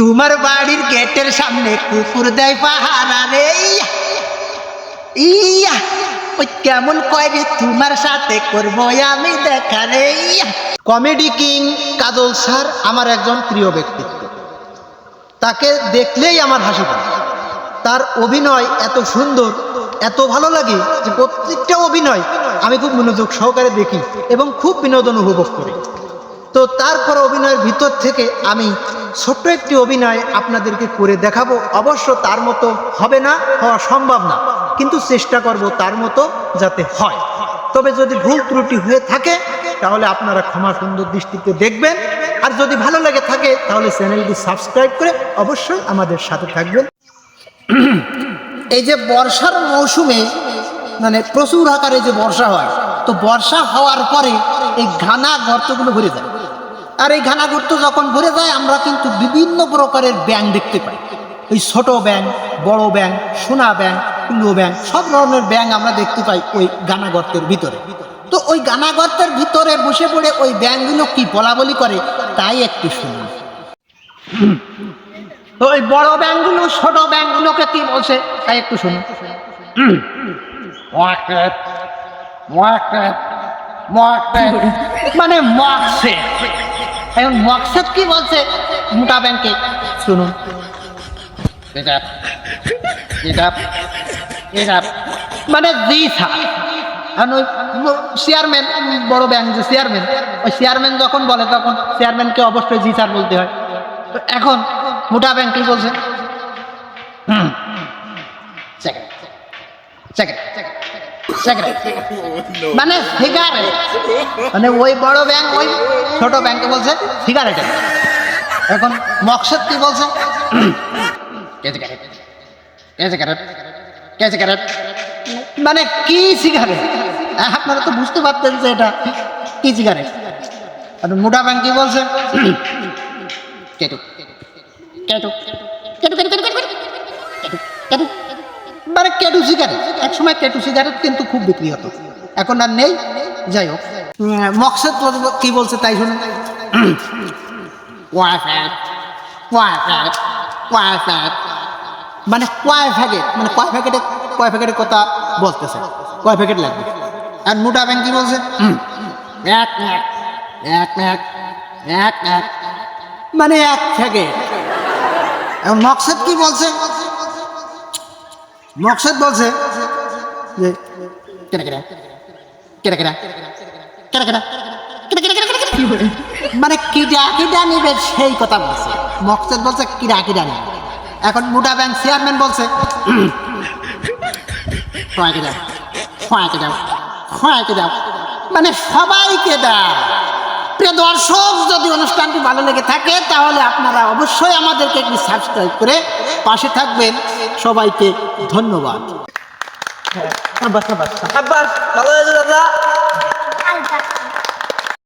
তোমার বাড়ির গেটের সামনে কুকুর দেয় পাহারা রে। ইয়া! ওই কেমন কয় রে, তোমার সাথে করব আমি দেখা রে। কমেডি কিং কাজল স্যার আমার একজন প্রিয় ব্যক্তিত্ব। তাকে দেখলেই আমার হাসি পায়। তার অভিনয় এত সুন্দর, এত ভালো লাগে যে প্রত্যেকটা অভিনয় আমি খুব মনোযোগ সহকারে দেখি এবং খুব বিনোদন উপভোগ করি। তো তারপর অভিনয়ের ভিতর থেকে আমি ছোট্ট একটি অভিনয় আপনাদেরকে করে দেখাবো। অবশ্য তার মতো হবে না, হওয়া সম্ভব না। কিন্তু চেষ্টা করব তার মতো যাতে হয়। তবে যদি ভুল ত্রুটি হয়ে থাকে, তাহলে আপনারা ক্ষমা সুন্দর দৃষ্টিতে দেখবেন। আর যদি ভালো লেগে থাকে, তাহলে চ্যানেলটি সাবস্ক্রাইব করে অবশ্যই আমাদের সাথে থাকবেন। এই যে বর্ষার মৌসুমে মানে প্রচুর আকারে যে বর্ষা হয়, তো বর্ষা হওয়ার পরে এই ঘানা গর্তগুলো ভরে যায়। আর এই ঘানা গর্ত যখন ভরে যায় আমরা কিন্তু বিভিন্ন প্রকারের ব্যাং দেখতে পাই। ওই ছোট ব্যাং বড় ব্যাং সোনা ব্যাং কুলো ব্যাং সব ধরনের ব্যাং আমরা দেখতে পাই ওই গানা গর্তের ভিতরে। তো ওই গানা গর্তের ভিতরে বসে পড়ে ওই ব্যাংগুলো কি বলা বলি করে তাই একটু শুনুন। তো ওই বড় ব্যাংকগুলো ছোট ব্যাংকগুলোকে কি বলছে তাই একটু শুনুন. মানে মকসেদ এখন মকসেদ কি বলছে মোটা ব্যাংকে? শুনুন. মানে জি স্যার। এখন ওই চেয়ারম্যান বড় ব্যাংক যে চেয়ারম্যান ওই চেয়ারম্যান যখন বলে তখন চেয়ারম্যানকে অবশ্যই জি স্যার বলতে হয়। তো এখন মোটা ব্যাংক কি বলছে. Second. মানে মানে ওই বড় ব্যাংক ওই ছোট ব্যাংকে বলছে সিগারেটের এখন মকসেদ কি বলছে. Get a carrot. Get a carrot. মানে কি সিগারেট আপনারা তো বুঝতে পারতেন যে এটা কি সিগারেট আর মোটা ব্যাংক কি বলছে. Get up. Get up. Get up. মানে কেটু সিগারেট এক সময় কেটু সিগারেট কিন্তু খুব বিক্রি হতো এখন আর নেই যাই হোক মকসেদ বল- কি বলছে তাই. Wi-Fi. মানে কয় প্যাকেট মানে কয় প্যাকেটে কয় প্যাকেটের কথা বলতেছে কয় প্যাকেট লাগবে আর মোটা ব্যাংক কি বলছে Yak, yak. Yak, yak. Yak, yak. মানে এক প্যাকেট এখন মকসেদ কি বলছে মকসেদ বলছে যে Get a carrot. Get মানে কিডা কিডা নিবে সেই কথা বলছে। মকসেদ বলছে, কিডা কিডা নিবে। এখন মোটা ব্যাংক চেয়ারম্যান বলছে it out. Try it out. মানে সবাইকে দেয় প্রিয় দর্শক, যদি অনুষ্ঠানটি ভালো লেগে থাকে, তাহলে আপনারা অবশ্যই আমাদেরকে একটু সাবস্ক্রাইব করে পাশে থাকবেন। সবাইকে ধন্যবাদ। আব্বাস, ভালো হয়েছে দাদা?